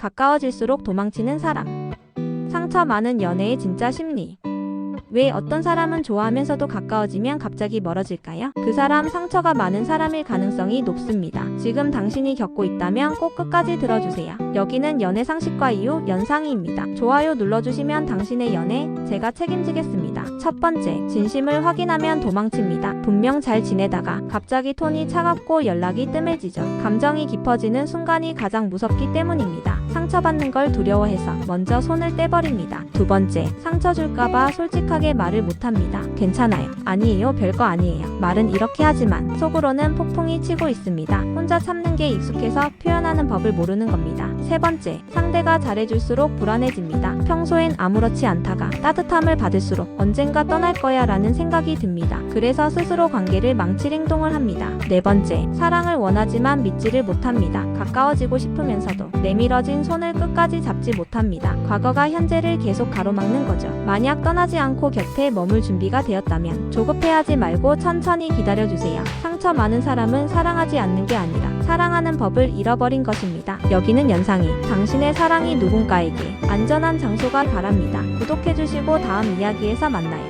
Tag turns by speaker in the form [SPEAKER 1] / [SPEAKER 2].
[SPEAKER 1] 가까워질수록 도망치는 사람. 상처 많은 연애의 진짜 심리. 왜 어떤 사람은 좋아하면서도 가까워지면 갑자기 멀어질까요? 그 사람 상처가 많은 사람일 가능성이 높습니다. 지금 당신이 겪고 있다면 꼭 끝까지 들어주세요. 여기는 연애 상식과 이유 연상이입니다. 좋아요 눌러주시면 당신의 연애 제가 책임지겠습니다. 첫 번째, 진심을 확인하면 도망칩니다. 분명 잘 지내다가 갑자기 톤이 차갑고 연락이 뜸해지죠. 감정이 깊어지는 순간이 가장 무섭기 때문입니다. 상처받는 걸 두려워해서 먼저 손을 떼버립니다. 두 번째, 상처 줄까봐 솔직하게 말을 못합니다. 괜찮아요. 아니에요. 별거 아니에요. 말은 이렇게 하지만 속으로는 폭풍이 치고 있습니다. 혼자 참는 게 익숙해서 표현하는 법을 모르는 겁니다. 세 번째, 상대가 잘해줄수록 불안해집니다. 평소엔 아무렇지 않다가 따뜻함을 받을수록 언젠가 떠날 거야 라는 생각이 듭니다. 그래서 스스로 관계를 망칠 행동을 합니다. 네 번째, 사랑을 원하지만 믿지를 못합니다. 가까워지고 싶으면서도 내밀어진 손을 끝까지 잡지 못합니다. 과거가 현재를 계속 가로막는 거죠. 만약 떠나지 않고 곁에 머물 준비가 되었다면 조급해하지 말고 천천히 기다려주세요. 상처 많은 사람은 사랑하지 않는 게 아니라 사랑하는 법을 잃어버린 것입니다. 여기는 연상이 당신의 사랑이 누군가에게 안전한 장소가 바랍니다. 구독해주시고 다음 이야기에서 만나요.